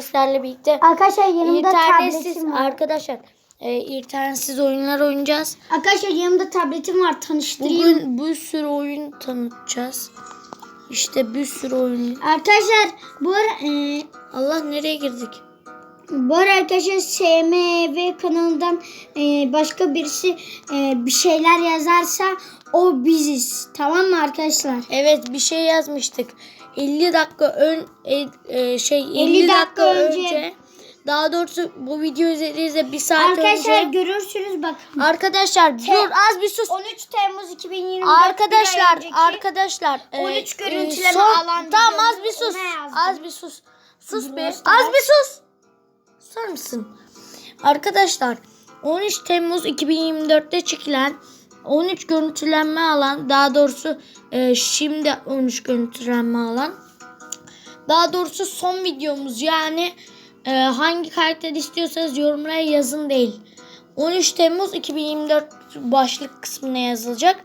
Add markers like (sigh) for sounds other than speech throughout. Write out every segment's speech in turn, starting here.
Sizlerle birlikte Arkadaşlar yanımda tabletim var. arkadaşlar e, internetsiz oyunlar oynayacağız. Arkadaşlar yanımda tabletim var tanıştırayım. Bugün bir sürü oyun tanıtacağız. İşte bir sürü oyun. Arkadaşlar bu ara, e, Allah nereye girdik? Bu arkadaşlar SMV kanalından e, başka birisi e, bir şeyler yazarsa o biziz. Tamam mı arkadaşlar? Evet bir şey yazmıştık. 50 dakika ön e, e, şey 50, 50 dakika, dakika önce. önce. Daha doğrusu bu video izlediğinizde bir saat Arkadaşlar önce. görürsünüz bakın. Arkadaşlar dur az bir sus. 13 Temmuz 2024 Arkadaşlar, önceki arkadaşlar. e, 13 e, görüntüleme son- alan Tamam az bir sus. Az bir sus. Sus be. Az bir sus. Susar mısın? Arkadaşlar 13 Temmuz 2024'te çekilen 13 görüntülenme alan daha doğrusu e, şimdi 13 görüntülenme alan daha doğrusu son videomuz yani e, hangi karakter istiyorsanız yorumlara yazın değil. 13 Temmuz 2024 başlık kısmına yazılacak.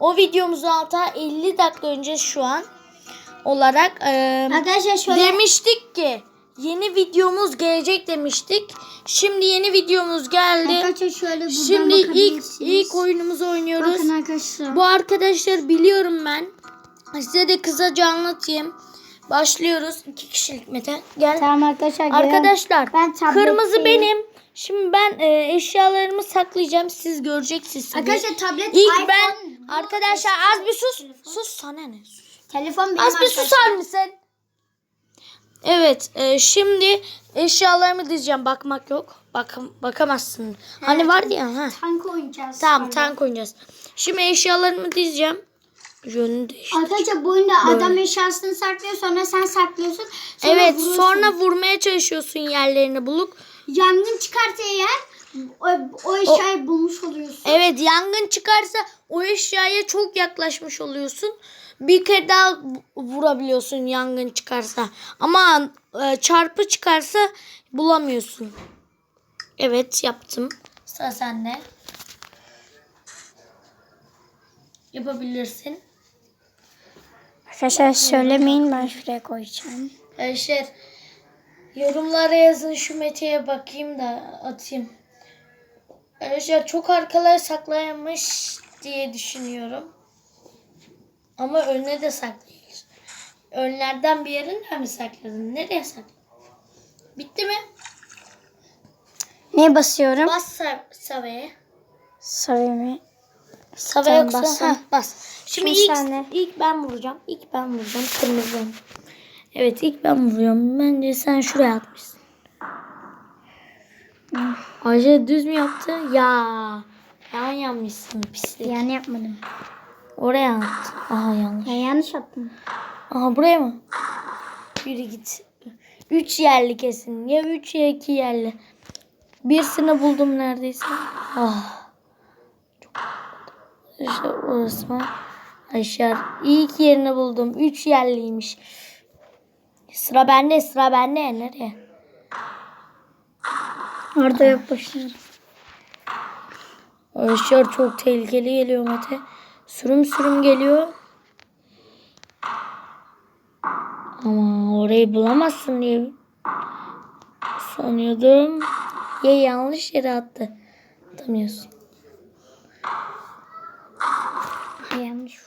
O videomuzu alta 50 dakika önce şu an olarak e, Arkadaşlar şöyle demiştik ki yeni videomuz gelecek demiştik. Şimdi yeni videomuz geldi. arkadaşlar şöyle buradan Şimdi ilk ilk oyunumuzu oynuyoruz. Bakın arkadaşlar. Bu arkadaşlar biliyorum ben. Size de kısaca anlatayım. Başlıyoruz. İki kişilik Mete. Gel. Tamam arkadaşlar. Arkadaşlar Ben kırmızı benim. Şimdi ben e, eşyalarımı saklayacağım. Siz göreceksiniz. Arkadaşlar tablet İlk iPhone, ben arkadaşlar az bir sus. telefon. Sus sana ne? Sus. Telefon benim Az bir susar mısın? Evet, e, şimdi eşyalarımı dizeceğim. Bakmak yok. Bakın bakamazsın. Hani vardı ya. Ha. Tank oynayacağız. Tamam, sonra. tank oynayacağız. Şimdi eşyalarımı dizeceğim. Yönünü değiştir. Arkadaşlar bu oyunda adam eşyasını saklıyor sonra sen saklıyorsun. Sonra Evet, vuruyorsun. sonra vurmaya çalışıyorsun yerlerini bulup. Yangın çıkarsa eğer o, o eşyayı bulmuş oluyorsun. Evet, yangın çıkarsa o eşyaya çok yaklaşmış oluyorsun. Bir kere daha vu- vurabiliyorsun yangın çıkarsa. Ama e, çarpı çıkarsa bulamıyorsun. Evet, yaptım. Sıra sende. Yapabilirsin. Arkadaşlar söylemeyin ben şuraya koyacağım. Arkadaşlar yorumlara yazın şu Mete'ye bakayım da atayım. Arkadaşlar çok arkalara saklayamış diye düşünüyorum. Ama önüne de saklayabilir. Önlerden bir yerine mi sakladın? Nereye sakladın? Bitti mi? Ne basıyorum? Bas Sa- Save'ye. Söyleme. Save Tamam, yoksa bastım. ha, bas. Şimdi, Şimdi ilk, sen de. ilk ben vuracağım. İlk ben vuracağım. Kırmızı. Evet ilk ben vuruyorum. Bence sen şuraya atmışsın. Ayşe düz mü yaptı? Ya. Yan yanmışsın pislik. Yani yapmadım. Oraya at. Aha yanlış. Ya yanlış yaptım. Aha buraya mı? Yürü git. Üç yerli kesin. Ya üç ya iki yerli. Birisini buldum neredeyse. Ah. Çok işte orası mı? Aşağı. İlk yerini buldum. Üç yerliymiş. Sıra bende sıra bende. Nereye? Orada yok boşuna. Aşağı çok tehlikeli geliyor Mete. Sürüm sürüm geliyor. Ama orayı bulamazsın diye sanıyordum. Ya yanlış yere attı. Atamıyorsun. Yanlış.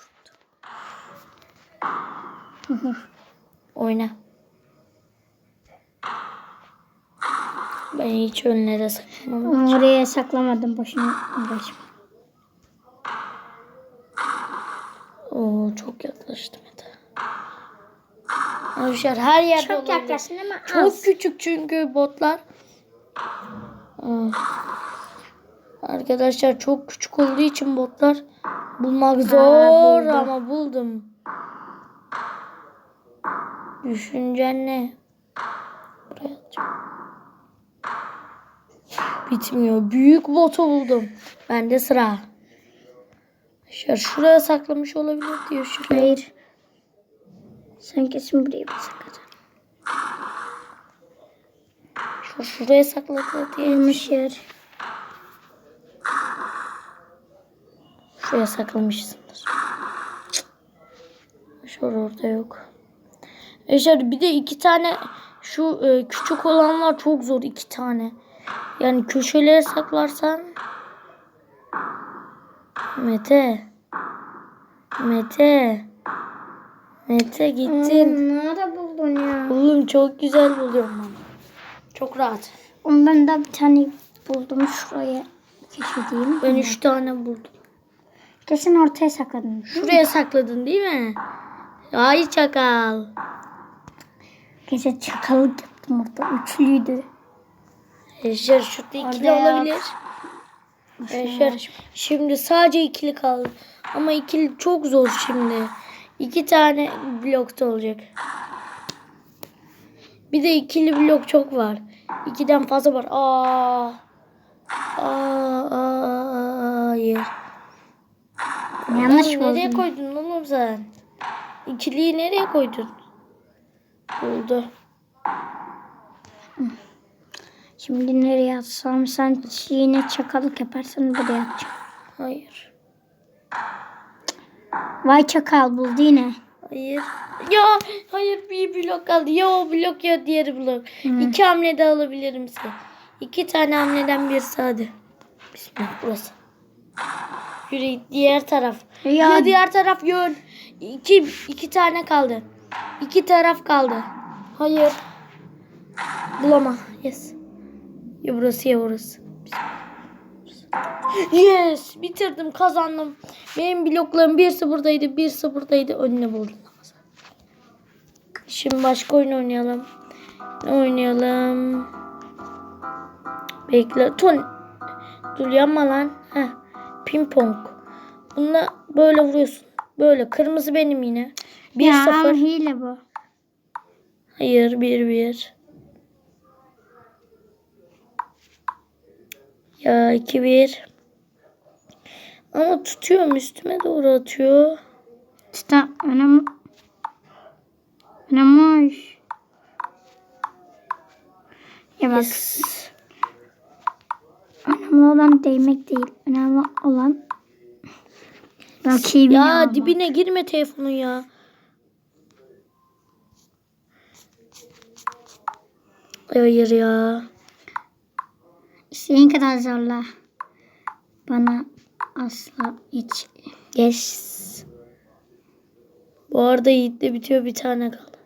(laughs) Oyna. Ben hiç önlere saklamam. Oraya saklamadım boşuna uğraşma. Çok yaklaştı Mete. Arkadaşlar her yerde Çok olabilir. ama az. Çok küçük çünkü botlar. Ah. Arkadaşlar çok küçük olduğu için botlar bulmak zor buldum. ama buldum. Düşüncen ne? Buraya atacağım. Bitmiyor. Büyük botu buldum. Bende sıra. Arkadaşlar şuraya saklamış olabilir diyor şuraya. Hayır. Sen kesin buraya bir sakladın. Şu şuraya sakladı diye. Yanlış yer. Şuraya saklamışsındır. Şu orada yok. Arkadaşlar bir de iki tane Şu e, küçük olanlar çok zor iki tane. Yani köşelere saklarsan. Mete. Mete. Mete gittin. Hmm, Nerede buldun ya? Oğlum çok güzel buluyorum ben. Çok rahat. Ondan da bir tane buldum şuraya. Keşfedeyim. Ben üç tane buldum. Kesin ortaya sakladın. Şuraya sakladın değil mi? Ay çakal. Gece çakallık yaptım orada. Üçlüydü. Eşer şurada ikili Orada yok. Eşer şimdi sadece ikili kaldı. Ama ikili çok zor şimdi. İki tane blokta olacak. Bir de ikili blok çok var. İkiden fazla var. Aa. Aa, aa, hayır. Yanlış Oğlum, Nereye koydun oğlum sen? İkiliyi nereye koydun? Buldu. Şimdi nereye atsam sen yine çakallık yaparsan buraya atacağım. Hayır. Vay çakal buldu yine. Hayır. Ya hayır bir blok kaldı. Ya o blok ya diğer blok. İki hamlede alabilirim seni. İki tane hamleden birisi hadi. Bismillah burası. Yürü diğer taraf. Ya- Ya diğer taraf yön. İki, iki tane kaldı. İki taraf kaldı. Hayır. Bulama. Yes. Ya burası ya burası. Yes. Bitirdim kazandım. Benim bloklarım birisi buradaydı. Birisi buradaydı. Önüne buldum. Şimdi başka oyun oynayalım. Ne oynayalım? Bekle. Ton. Dur yanma lan. Heh. Ping pong. Bununla böyle vuruyorsun. Böyle. Kırmızı benim yine. 1-0. Ya hile bu. Hayır 1-1. Ya 2-1. Ama tutuyorum üstüme doğru atıyor. İşte önemli. Önemli. Ya bak Yes. önemli olan değmek değil. Önemli olan rakibini Ya almak. dibine girme telefonun ya. Hayır ya. İstediğin kadar zorla. Bana asla hiç. Geç. Bu arada Yiğit'le bitiyor bir tane kaldı.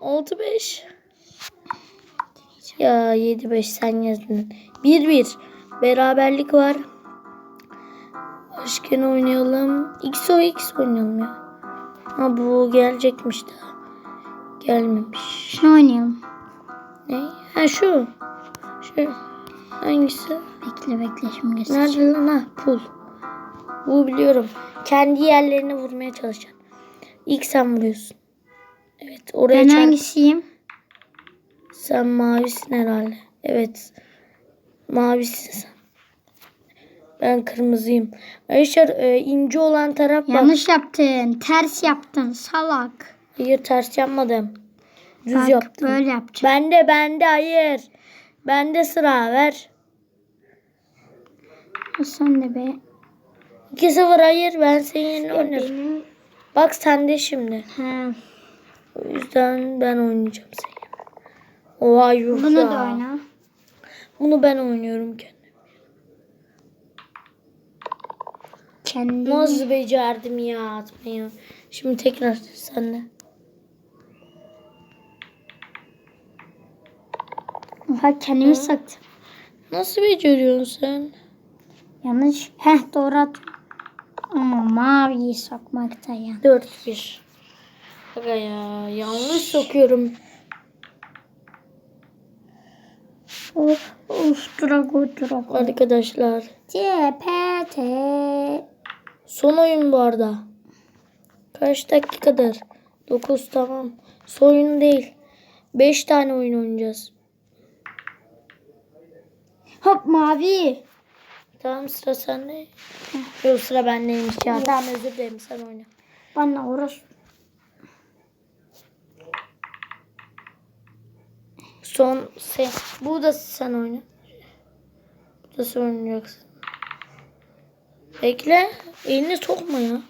Altı beş. Ya yedi beş sen yazdın. Bir bir. Beraberlik var. Başka ne oynayalım? XO X oynayalım ya. Ha bu gelecekmiş daha. Gelmemiş. Şunu oynayalım. Ne? Ha şu. Şu. Hangisi? Bekle bekle şimdi göstereceğim. Nerede lan ha? Pul. Bu biliyorum. Kendi yerlerine vurmaya çalışacaksın. İlk sen vuruyorsun. Evet oraya Ben çarp. hangisiyim? Sen mavisin herhalde. Evet. Mavisin sen. Ben kırmızıyım. Arkadaşlar e, ince olan taraf bak. Yanlış yaptın. Ters yaptın salak. Hayır ters yapmadım. Düz Bak yaptım. böyle yapacağım. Bende bende hayır. Bende sıra ver. Sen de be. 2-0 hayır ben senin yerine oynarım. Benim. Bak sende şimdi. Ha. O yüzden ben oynayacağım seni. Oha yuh Bunu da oyna. Bunu ben oynuyorum kendim. Kendini. Nasıl becerdim ya atmayı. Şimdi tekrar senle. Oha kendimi saktım. Nasıl beceriyorsun sen? Yanlış. Heh doğru at. Ama maviyi sokmakta yan. 4-1. Aga ya yanlış sokuyorum. Of of drago drago. Arkadaşlar. CPT. Son oyun bu arada. Kaç dakikadır? 9 tamam. Son oyun değil. 5 tane oyun oynayacağız. Hop mavi. Tamam sıra sende. Yok sıra bendeymiş ya. Tamam özür dilerim sen oyna. Bana orası. Son sen. Bu da sen oyna. Bu da sen oynayacaksın. Bekle. Elini sokma ya.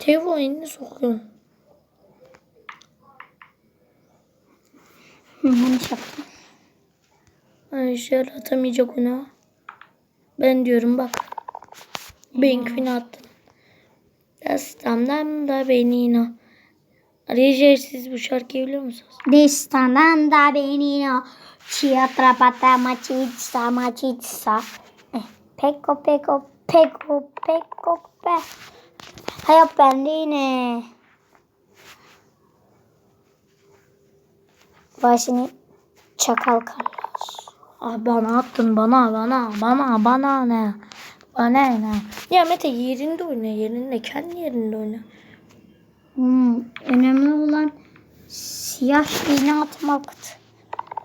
Telefon elini sokuyorsun. Hı, yanlış yaptım. Ayşe atamayacak ona. Ben diyorum bak. Benimkini attın. Destamdan da beni yine. Arkadaşlar siz bu şarkıyı biliyor musunuz? Distanan da benino. Chia pata machitsa machitsa. Eh, Peko peko peko peko pe. Hayat bende yine. Başını çakal karlar. Ah bana attın bana bana bana bana ne? Bana ne? Ya Mete yerinde oyna yerinde kendi yerinde oyna. Hmm, önemli olan siyah iğne atmaktı.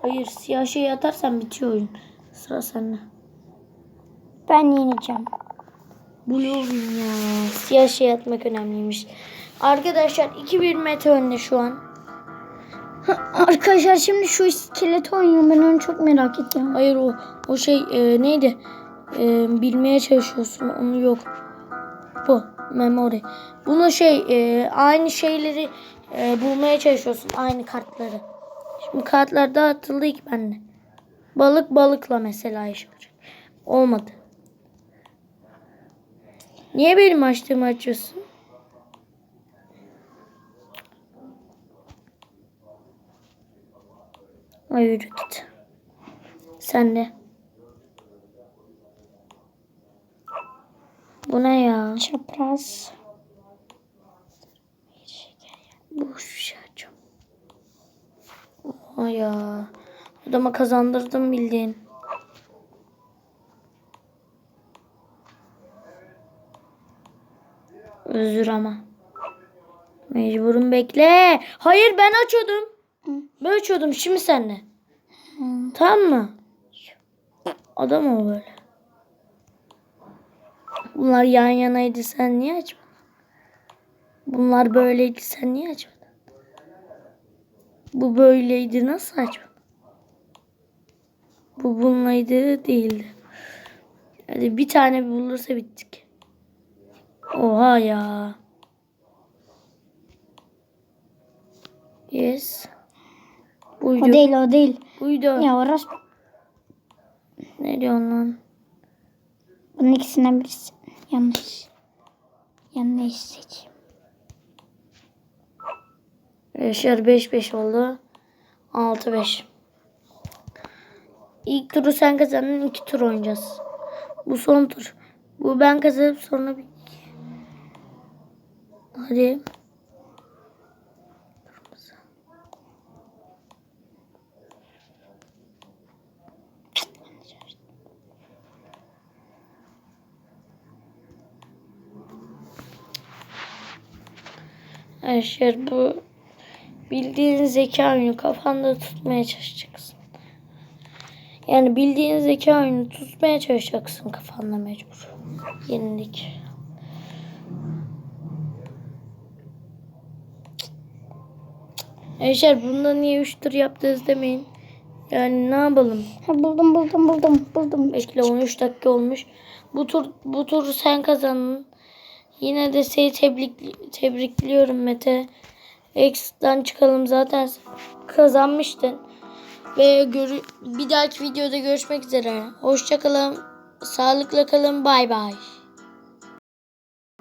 Hayır siyah şey atarsan bitiyor oyun. Sıra sende. Ben yeneceğim. Blue win ya. Siyah şey atmak önemliymiş. Arkadaşlar 2-1 Mete önde şu an. Arkadaşlar şimdi şu iskelet oynuyorum. Ben onu çok merak ediyorum. Hayır o o şey e, neydi? E, bilmeye çalışıyorsun. Onu yok. Bu memory. Bunu şey e, aynı şeyleri e, bulmaya çalışıyorsun. Aynı kartları. Şimdi kartlar dağıtıldı ilk bende. Balık balıkla mesela iş olacak. Olmadı. Niye benim açtığımı açıyorsun? Ay yürü git. Sen de. Bu ne ya? Çapraz. Boş bir şey. Oha ya. Adama kazandırdım bildiğin. Özür ama. Mecburum bekle. Hayır ben açıyordum. Ben açıyordum şimdi senle. Tamam mı? Adam o böyle. Bunlar yan yanaydı sen niye açmadın? Bunlar böyleydi sen niye açmadın? Bu böyleydi nasıl açmadın? Bu bunlaydı değildi. Hadi bir tane bulursa bittik. Oha ya. Yes. Buydu. O değil o değil. Buydu. Ya orası Ne diyorsun lan? bunun ikisinden birisi. Yanlış. Yanlış seçim. Yaşar 5-5 oldu. 6-5. İlk turu sen kazandın. iki tur oynayacağız. Bu son tur. Bu ben kazanıp sonra bir... Hadi. Yaşar bu bildiğin zeka oyunu kafanda tutmaya çalışacaksın. Yani bildiğin zeka oyunu tutmaya çalışacaksın kafanda mecbur. Yenildik. Yaşar bunda niye 3 tur yaptınız demeyin. Yani ne yapalım? Ha, buldum buldum buldum buldum. Bekle 13 dakika olmuş. Bu tur bu turu sen kazandın. Yine de seni tebrik tebrikliyorum Mete. X'den çıkalım zaten kazanmıştın. Ve görü bir dahaki videoda görüşmek üzere. Hoşça kalın. Sağlıkla kalın. Bay bay.